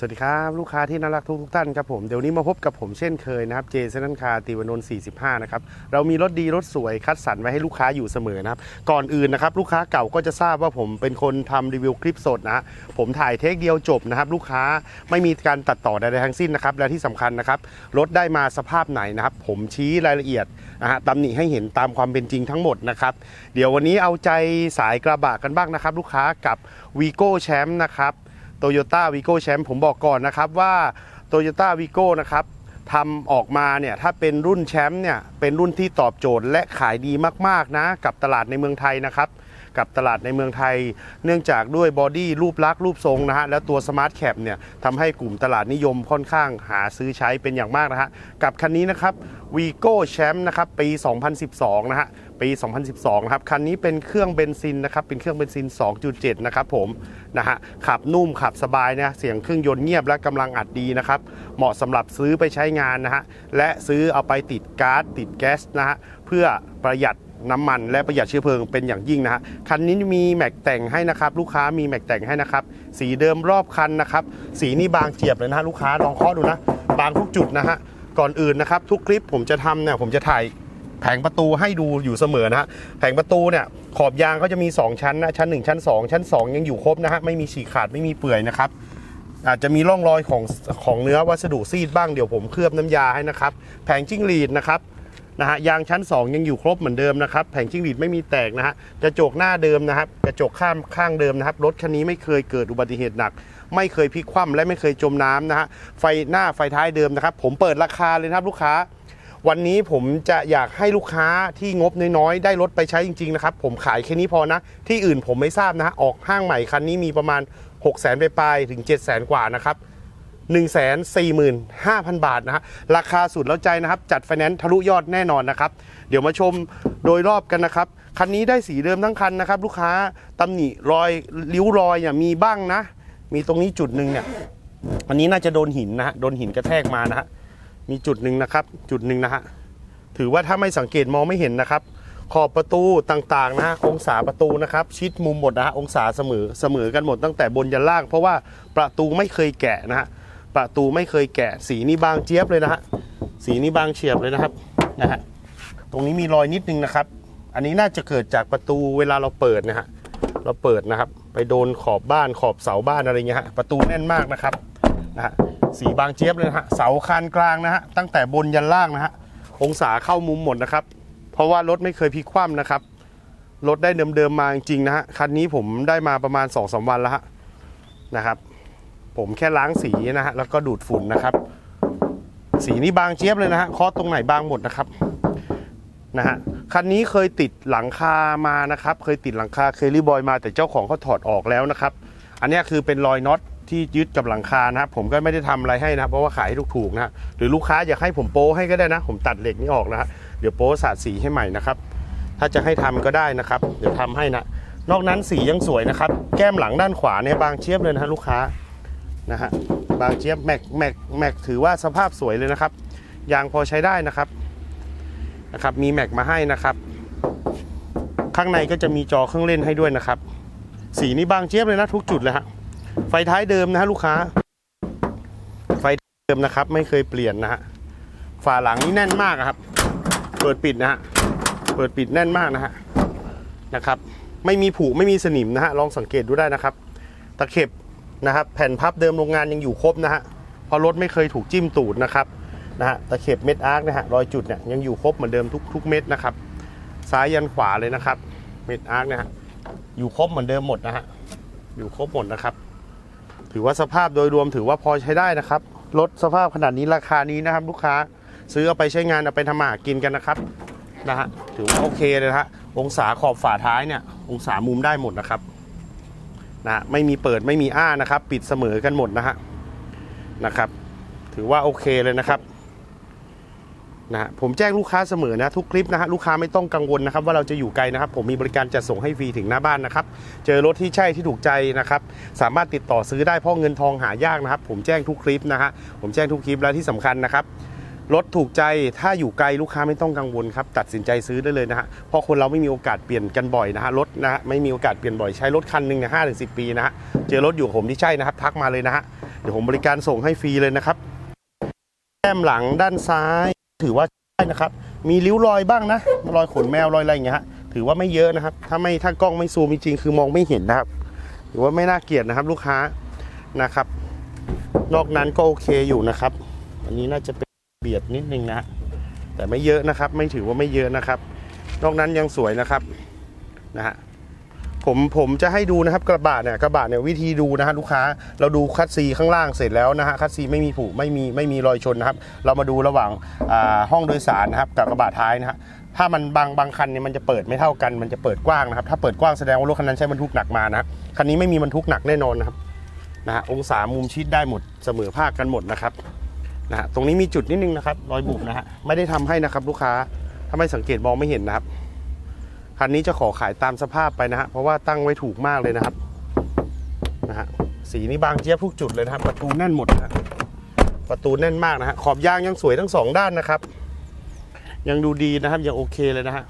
สวัสดีครับลูกค้าที่น่ารักทุกทุกท่านครับผมเดี๋ยวนี้มาพบกับผมเช่นเคยนะครับเจเซนันคาตีวานนท์45 นะครับเรามีรถดีรถสวยคัดสรรไว้ให้ลูกค้าอยู่เสมอนะครับก่อนอื่นนะครับลูกค้าเก่าก็จะทราบว่าผมเป็นคนทำรีวิวคลิปสดนะฮะผมถ่ายเทคเดียวจบนะครับลูกค้าไม่มีการตัดต่อใดๆทั้งสิ้นนะครับและที่สำคัญนะครับรถได้มาสภาพไหนนะครับผมชี้รายละเอียดนะฮะตำหนิให้เห็นตามความเป็นจริงทั้งหมดนะครับเดี๋ยววันนี้เอาใจสายกระบะกันบ้างนะครับลูกค้ากับวีโก้แชมป์นะครับ โตโยต้าวีโก้แชมป์ผมบอกก่อนนะครับว่าโตโยต้าวีโก้นะครับทำออกมาเนี่ยถ้าเป็นรุ่นแชมป์เนี่ยเป็นรุ่นที่ตอบโจทย์และขายดีมากๆนะกับตลาดในเมืองไทยนะครับกับตลาดในเมืองไทย เนื่องจากด้วยบอดี้รูปลักษณ์รูปทรงนะฮะแล้วตัวสมาร์ทแคปเนี่ยทำให้กลุ่มตลาดนิยมค่อนข้างหาซื้อใช้เป็นอย่างมากนะฮะกับคันนี้นะครับวีโก้แชมป์นะครับปี 2012 นะฮะ ปี 2012 นะครับ คันนี้เป็นเครื่องเบนซินนะครับ เป็นเครื่องเบนซิน 2.7 นะครับผมนะฮะ ขับนุ่มขับสบายนะ เสียงเครื่องยนต์เงียบและกำลังอัดดีนะครับ เหมาะสำหรับซื้อไปใช้งานนะฮะ และซื้อเอาไปติดก๊าซติดแก๊สนะฮะ เพื่อประหยัดน้ำมันและประหยัดเชื้อเพลิงเป็นอย่างยิ่งนะฮะคันนี้มีแม็กแต่งให้นะครับ ลูกค้ามีแม็กแต่งให้นะครับ สีเดิมรอบคันนะครับ สีนี่บางเจียบเลยนะฮะลูกค้าลองเคาะดูนะ บางทุกจุดนะฮะ ก่อนอื่นนะครับ ทุกคลิปผมจะทำเนี่ยผมจะถ่าย แผงประตูให้ดูอยู่เสมอนะฮะแผงประตูเนี่ยขอบยางเขาจะมี 2 ชั้นนะชั้น 1 ชั้น 2 ชั้น 2 ยังอยู่ครบนะฮะไม่มีฉีกขาดไม่มีเปื่อยนะครับอาจจะมีร่องรอยของของเนื้อวัสดุซีดบ้างเดี๋ยวผมเคลือบน้ำยาให้นะครับแผงจิ้งหรีดนะครับนะฮะยางชั้น 2 ยังอยู่ครบเหมือนเดิมนะครับแผงจิ้งหรีดไม่มีแตกนะฮะกระจกหน้าเดิมนะครับกระจกข้างข้างเดิมนะครับรถคันนี้ไม่เคยเกิดอุบัติเหตุหนัก ไม่เคยพลิกคว่ำและไม่เคยจมน้ำนะฮะไฟหน้าไฟท้ายเดิมนะครับผมเปิดราคาเลยนะครับลูกค้า วันนี้ผมจะอยากให้ลูกค้าที่งบน้อยๆ ได้รถไปใช้จริงๆนะครับ ผมขายแค่นี้พอนะ ที่อื่นผมไม่ทราบนะฮะออกห้างใหม่คันนี้มีประมาณ 6 0 0 0 0 0ปลายๆถึง 7 0 0 0 0 0กว่านะครับ1 4 5 0 0 0 บาทนะฮะราคาสุดแล้วใจนะครับ จัดไฟแนนซ์ทะลุยอดแน่นอนนะครับ เดี๋ยวมาชมโดยรอบกันนะครับ คันนี้ได้สีเดิมทั้งคันนะครับ ลูกค้าตำหนิรอยริ้วรอยเนี่ยมีบ้างนะ มีตรงนี้จุดหนึ่งเนี่ยอันนี้น่าจะโดนหินนะฮะโดนหินกระแทกมานะฮะ มีจุดหนึ่งนะครับ จุดหนึ่งนะฮะถือว่าถ้าไม่สังเกตมองไม่เห็นนะครับ ขอบประตูต่างๆนะฮะองศาประตูนะครับ ชิดมุมหมดนะฮะองศาเสมอเสมอกันหมดตั้งแต่บนยันล่าง เพราะว่าประตูไม่เคยแกะนะฮะประตูไม่เคยแกะ สีนี่บางเจี๊ยบเลยนะฮะสีนี่บางเฉียบเลยนะครับนะฮะตรงนี้มีรอยนิดนึงนะครับ อันนี้น่าจะเกิดจากประตูเวลาเราเปิดนะฮะเราเปิดนะครับ ไปโดนขอบบ้านขอบเสาบ้านอะไรเงี้ยฮะประตูแน่นมากนะครับนะฮะ สีบางเจี๊ยบเลยนะฮะเสาคานกลางนะฮะตั้งแต่บนยันล่างนะฮะองศาเข้ามุมหมดนะครับ เพราะว่ารถไม่เคยพลิกคว่ำนะครับรถได้เดิมๆมาจริงๆนะฮะคันนี้ผมได้มาประมาณ2อสวันแล้วฮะนะครับ ผมแค่ล้างสีนะฮะแล้วก็ดูดฝุ่นนะครับ สีนี้บางเจี๊ยบเลยนะฮะคาะตรงไหนบางหมดนะครับนะฮะคันนี้เคยติดหลังคามานะครับ เคยติดหลังคาเคลี่บอยมาแต่เจ้าของเขาถอดออกแล้วนะครับ อันนี้คือเป็นรอยน็อต ที่ยึดกับหลังคานะครับผมก็ไม่ได้ทำอะไรให้นะครับเพราะว่าขายให้ถูกๆนะฮะหรือลูกค้าอยากให้ผมโป้ให้ก็ได้นะ ผมตัดเหล็กนี้ออกนะฮะเดี๋ยวโป้สาดสีให้ใหม่นะครับ ถ้าจะให้ทำก็ได้นะครับ เดี๋ยวทำให้นะนอกนั้นสียังสวยนะครับ แก้มหลังด้านขวาเนี่ยบางเชียบเลยนะฮะลูกค้านะฮะบางเชียบแม็กแม็กแม็กถือว่าสภาพสวยเลยนะครับยางพอใช้ได้นะครับนะครับ มีแม็กมาให้นะครับ ข้างในก็จะมีจอเครื่องเล่นให้ด้วยนะครับ สีนี้บางเจี๊ยบเลยนะทุกจุดเลยฮะ ไฟท้ายเดิมนะฮะลูกค้า ไฟเดิมนะครับ ไม่เคยเปลี่ยนนะฮะฝาหลังนี่แน่นมากครับ เปิดปิดนะฮะเปิดปิดแน่นมากนะฮะนะครับ ไม่มีผุไม่มีสนิมนะฮะลองสังเกตดูได้นะครับ ตะเข็บนะครับ แผ่นพับเดิมโรงงานยังอยู่ครบนะฮะเพราะรถไม่เคยถูกจิ้มตูดนะครับนะฮะตะเข็บเม็ดอาร์คนะฮะรอยจุดเนี่ยยังอยู่ครบเหมือนเดิมทุกทุกเม็ดนะครับซ้ายยันขวาเลยนะครับ เม็ดอาร์คนะฮะอยู่ครบเหมือนเดิมหมดนะฮะอยู่ครบหมดนะครับ ถือว่าสภาพโดยรวมถือว่าพอใช้ได้นะครับรถสภาพขนาดนี้ราคานี้นะครับ ลูกค้าซื้อเอาไปใช้งานเอาไปทำมาหากินกันนะครับนะฮะถือว่าโอเคเลยนะฮะองศาขอบฝาท้ายเนี่ย องศามุมได้หมดนะครับนะฮะไม่มีเปิดไม่มีอ้านะครับ ปิดเสมอกันหมดนะฮะนะครับ ถือว่าโอเคเลยนะครับ นะผมแจ้งลูกค้าเสมอนะทุกคลิปนะฮะลูกค้าไม่ต้องกังวลนะครับว่าเราจะอยู่ไกลนะครับ ผมมีบริการจัดส่งให้ฟรีถึงหน้าบ้านนะครับ เจอรถที่ใช่ที่ถูกใจนะครับ สามารถติดต่อซื้อได้เพราะเงินทองหายากนะครับ ผมแจ้งทุกคลิปนะฮะผมแจ้งทุกคลิปแล้วที่สำคัญนะครับรถถูกใจถ้าอยู่ไกลลูกค้าไม่ต้องกังวลครับตัดสินใจซื้อได้เลยนะฮะเพราะคนเราไม่มีโอกาสเปลี่ยนกันบ่อยนะฮะรถนะฮะไม่มีโอกาสเปลี่ยนบ่อยใช้รถคันหนึ่งเนี่ยห้าถึงสิปีนะฮะเจอรถอยู่ผมที่ใช่นะครับ ทักมาเลยนะฮะเดี๋ยวผมบริการส่งให้ฟรีเลยนะครับแก้มหลังด้านซ้าย ถือว่าใช่นะครับ มีริ้วรอยบ้างนะรอยขนแมวรอยอะไรอย่างเงี้ยฮะถือว่าไม่เยอะนะครับ ถ้าไม่ถ้ากล้องไม่ซูมจริงๆคือมองไม่เห็นนะครับ ถือว่าไม่น่าเกลียดนะครับ ลูกค้านะครับ นอกนั้นก็โอเคอยู่นะครับ อันนี้น่าจะเป็นเบียดนิดนึงนะฮะแต่ไม่เยอะนะครับ ไม่ถือว่าไม่เยอะนะครับ นอกนั้นยังสวยนะครับนะฮะ ผมผมจะให้ดูนะครับกระบะเนี่ยกระบะเนี่ยวิธีดูนะฮะลูกค้าเราดูคัดซีข้างล่างเสร็จแล้วนะฮะคัดซีไม่มีผุไม่มีไม่มีรอยชนนะครับ เรามาดูระหว่างห้องโดยสารนะครับกับกระบะท้ายนะฮะถ้ามันบางบางคันเนี่ยมันจะเปิดไม่เท่ากันมันจะเปิดกว้างนะครับ ถ้าเปิดกว้างแสดงว่ารถคันนั้นใช้บรรทุกหนักมานะคันนี้ไม่มีบรรทุกหนักแน่นอนนะครับนะฮะองศามุมชิดได้หมดเสมอภาคกันหมดนะครับนะฮะตรงนี้มีจุดนิดนึงนะครับรอยบุบนะฮะไม่ได้ทำให้นะครับลูกค้าถ้าไม่สังเกตมองไม่เห็นนะครับ คันนี้จะขอขายตามสภาพไปนะฮะเพราะว่าตั้งไว้ถูกมากเลยนะครับนะฮะสีนี่บางเจี๊ยบทุกจุดเลยนะครับ ประตูแน่นหมดนะฮะประตูแน่นมากนะฮะขอบยางยังสวยทั้งสองด้านนะครับ ยังดูดีนะครับยังโอเคเลยนะฮะ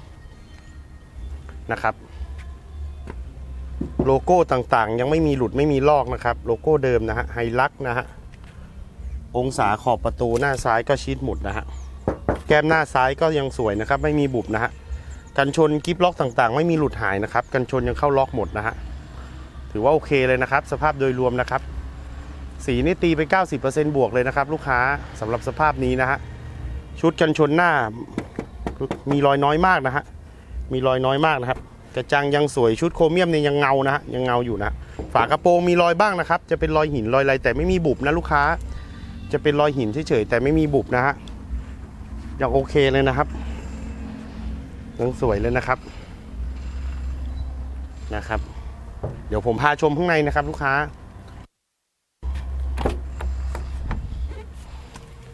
นะครับ โลโก้ต่างๆ ยังไม่มีหลุดไม่มีลอกนะครับ โลโก้เดิมนะฮะไฮลักนะฮะองศาขอบประตูหน้าซ้ายก็ชิดหมดนะฮะแก้มหน้าซ้ายก็ยังสวยนะครับ ไม่มีบุบนะฮะ กันชนกิฟล็อกต่างๆ ไม่มีหลุดหายนะครับ กันชนยังเข้าล็อกหมดนะฮะ ถือว่าโอเคเลยนะครับ สภาพโดยรวมนะครับ สีนี่ตีไป 90%บวกเลยนะครับ ลูกค้าสำหรับสภาพนี้นะฮะ ชุดกันชนหน้า มีรอยน้อยมากนะฮะ มีรอยน้อยมากนะครับ กระจังยังสวยชุดโครเมียมเนี่ยยังเงานะฮะ ยังเงาอยู่นะ ฝากระโปรงมีรอยบ้างนะครับ จะเป็นรอยหินรอยอะไรแต่ไม่มีบุบนะลูกค้า จะเป็นรอยหินเฉยๆแต่ไม่มีบุบนะฮะ ยังโอเคเลยนะครับ ยังสวยเลยนะครับนะครับ เดี๋ยวผมพาชมข้างในนะครับ ลูกค้า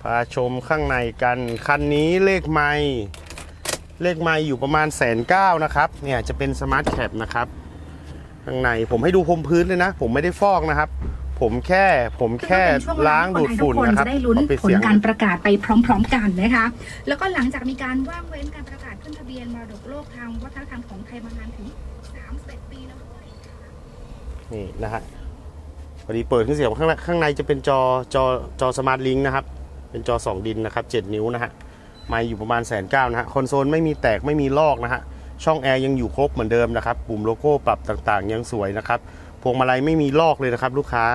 พาชมข้างในกันคันนี้เลขไม้เลขไม้อยู่ประมาณแสนเก้านะครับ เนี่ยจะเป็นสมาร์ทแคปนะครับ ข้างในผมให้ดูพรมพื้นเลยนะ ผมไม่ได้ฟอกนะครับ ผมแค่ผมแค่ล้างดูดฝุ่นนะครับจะได้ลุ้นเอาไปผลเสียงการประกาศไปพร้อม ๆ กันนะคะ แล้วก็หลังจากมีการว่างเว้นการประกาศขึ้นทะเบียนมรดกโลกทางวัฒนธรรมของไทยมานานถึง31ปีแล้วด้วยนี่นะฮะพอดีเปิดขึ้นเสียงข้างในข้างในจะเป็นจอจอจอสมาร์ทลิงนะครับ เป็นจอ 2 ดินนะครับ 7 นิ้วนะฮะไม่อยู่ประมาณแสนเก้านะฮะคอนโซลไม่มีแตกไม่มีลอกนะฮะช่องแอร์ยังอยู่ครบเหมือนเดิมนะครับ ปุ่มโลโก้ปรับต่างๆ ยังสวยนะครับ พวงมาลัยไม่มีลอกเลยนะครับ ลูกค้า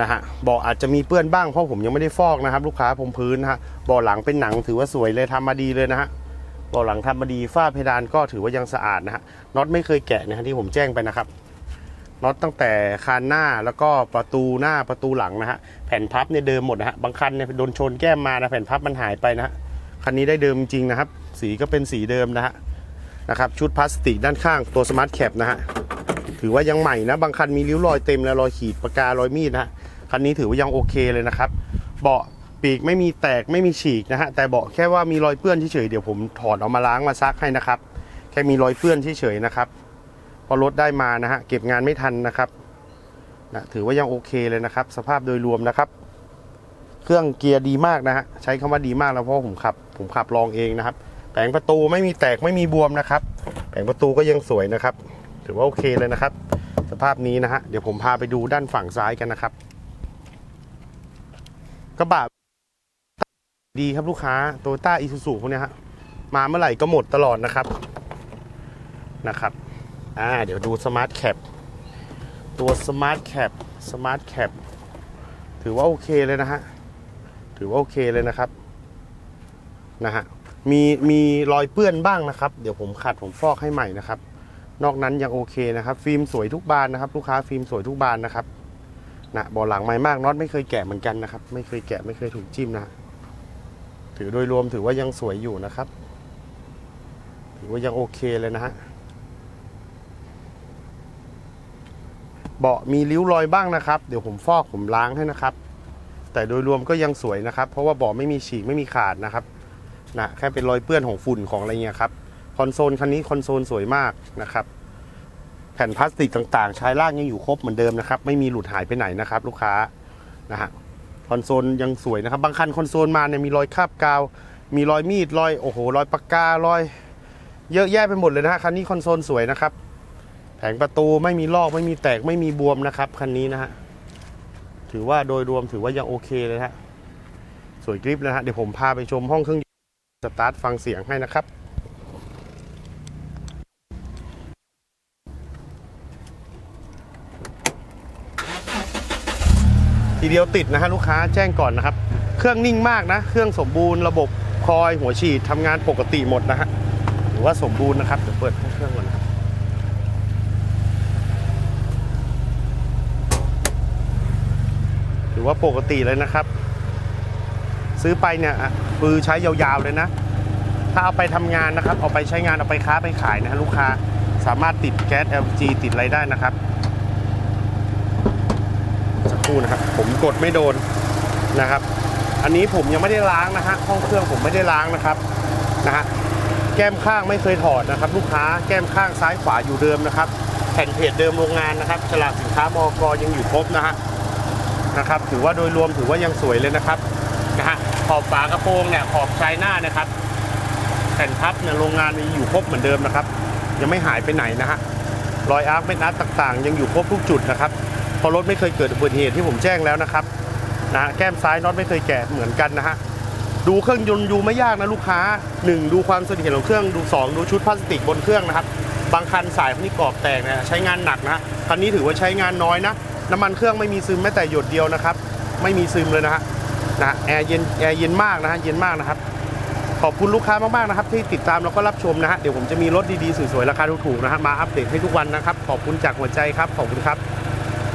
นะฮะเบาะอาจจะมีเปื้อนบ้างเพราะผมยังไม่ได้ฟอกนะครับ ลูกค้าผมพื้นนะฮะเบาะหลังเป็นหนังถือว่าสวยเลยทำมาดีเลยนะฮะเบาะหลังทำมาดีฝ้าเพดานก็ถือว่ายังสะอาดนะฮะน็อตไม่เคยแกะนะฮะที่ผมแจ้งไปนะครับน็อตตั้งแต่คานหน้าแล้วก็ประตูหน้าประตูหลังนะฮะแผ่นพับเนี่ยเดิมหมดนะฮะบางคันเนี่ยโดนชนแก้มมานะแผ่นพับมันหายไปนะฮะคันนี้ได้เดิมจริงนะครับ สีก็เป็นสีเดิมนะฮะนะครับชุดพลาสติกด้านข้างตัวสมาร์ทแคปนะฮะ ถือว่ายังใหม่นะ บางคันมีริ้วรอยเต็มแล้วรอยขีดปากการอยมีดนะคันนี้ถือว่ายังโอเคเลยนะครับ เบาะปีกไม่มีแตกไม่มีฉีกนะฮะ แต่เบาะแค่ว่ามีรอยเปื้อนเฉยๆเดี๋ยวผมถอดออกมาล้างมาซักให้นะครับ แค่มีรอยเปื้อนเฉยๆนะครับ พอรถได้มานะฮะเก็บงานไม่ทันนะครับนะถือว่ายังโอเคเลยนะครับ สภาพโดยรวมนะครับ เครื่องเกียร์ดีมากนะฮะใช้คำว่าดีมากแล้วเพราะผมขับ ผมขับลองเองนะครับ แผงประตูไม่มีแตกไม่มีบวมนะครับ แผงประตูก็ยังสวยนะครับ ถือว่าโอเคเลยนะครับ สภาพนี้นะฮะเดี๋ยวผมพาไปดูด้านฝั่งซ้ายกันนะครับกระบะดีครับลูกค้าโตต้าอีซูซูพวกเนี้ยฮะมาเมื่อไหร่ก็หมดตลอดนะครับนะครับอ่าเดี๋ยวดูสมาร์ทแคปตัว Smart Cap Smart Cap ถือว่าโอเคเลยนะฮะถือว่าโอเคเลยนะครับนะฮะมีมีรอยเปื้อนบ้างนะครับ เดี๋ยวผมขัดผมฟอกให้ใหม่นะครับ นอกนั้นยังโอเคนะครับ ฟิล์มสวยทุกบานนะครับ ลูกค้าฟิล์มสวยทุกบานนะครับนะเบอหลังไม่มากน็อตไม่เคยแกะเหมือนกันนะครับ ไม่เคยแกะไม่เคยถูกจิ้มนะถือโดยรวมถือว่ายังสวยอยู่นะครับ ถือว่ายังโอเคเลยนะฮะเบาะมีริ้วรอยบ้างนะครับ เดี๋ยวผมฟอกผมล้างให้นะครับ แต่โดยรวมก็ยังสวยนะครับ เพราะว่าเบาะไม่มีฉีกไม่มีขาดนะครับนะแค่เป็นรอยเปื้อนของฝุ่นของอะไรเงี้ยครับ คอนโซลคันนี้คอนโซลสวยมากนะครับ แผ่นพลาสติกต่างๆใช้ล่างยังอยู่ครบเหมือนเดิมนะครับ ไม่มีหลุดหายไปไหนนะครับ ลูกค้านะฮะคอนโซลยังสวยนะครับ บางคันคอนโซลมาเนี่ยมีรอยคราบกาว มีรอยมีดรอยโอ้โหรอยปากการอย เยอะแยะไปหมดเลยนะฮะคันนี้คอนโซลสวยนะครับ แผงประตูไม่มีลอกไม่มีแตกไม่มีบวมนะครับคันนี้นะฮะถือว่าโดยรวมถือว่ายังโอเคเลยฮะสวยกริปนะฮะเดี๋ยวผมพาไปชมห้องเครื่องยนต์สตาร์ทฟังเสียงให้นะครับ ทีเดียวติดนะฮะลูกค้าแจ้งก่อนนะครับ เครื่องนิ่งมากนะ เครื่องสมบูรณ์ระบบคอยหัวฉีดทำงานปกติหมดนะฮะถือว่าสมบูรณ์นะครับเดี๋ยวเปิดเครื่องก่อนนะครับถือว่าปกติเลยนะครับ ซื้อไปเนี่ยอะคือใช้ยาวๆเลยนะ ถ้าเอาไปทำงานนะครับ เอาไปใช้งานเอาไปค้าไปขายนะฮะลูกค้าสามารถติดแก๊ส LG ติดอะไรได้นะครับ ครู่นะครับ ผมกดไม่โดนนะครับ อันนี้ผมยังไม่ได้ล้างนะฮะห้องเครื่องผมไม่ได้ล้างนะครับนะฮะแก้มข้างไม่เคยถอดนะครับ ลูกค้าแก้มข้างซ้ายขวาอยู่เดิมนะครับ แผ่นเพจเดิมโรงงานนะครับฉลากสินค้ามอกยังอยู่ครบนะฮะนะครับ ถือว่าโดยรวมถือว่ายังสวยเลยนะครับนะฮะขอบฝากระโปรงเนี่ยขอบชายหน้านะครับ แผ่นพับเนี่ยโรงงานมีอยู่ครบเหมือนเดิมนะครับ ยังไม่หายไปไหนนะฮะรอยอาร์คเม็ดอาร์ตต่างๆ ยังอยู่ครบทุกจุดนะครับ ราะรถไม่เคยเกิดอุบัติเหตุที่ผมแจ้งแล้วนะครับนะแก้มซ้ายน็อตไม่เคยแกะเหมือนกันนะฮะดูเครื่องยนต์ดูไม่ยากนะลูกค้า 1 ดูความสถียรของเครื่องดู 2 ดูชุดพลาสติกบนเครื่องนะครับ บางคันสายพวกนี้กรอบแตกนะใช้งานหนักนะคันนี้ถือว่าใช้งานน้อยนะน้ำมันเครื่องไม่มีซึมแม้แต่หยดเดียวนะครับ ไม่มีซึมเลยนะฮะนะฮะแอร์เย็นแอร์เย็นมากนะฮะเย็นมากนะครับ ขอบคุณลูกค้ามากๆนะครับ ที่ติดตามแล้วก็รับชมนะฮะเดี๋ยวผมจะมีรถดีๆสวยๆราคาถูกๆนะฮะมาอัปเดตให้ทุกวันนะครับ ขอบคุณจากหัวใจครับขอบคุณครับ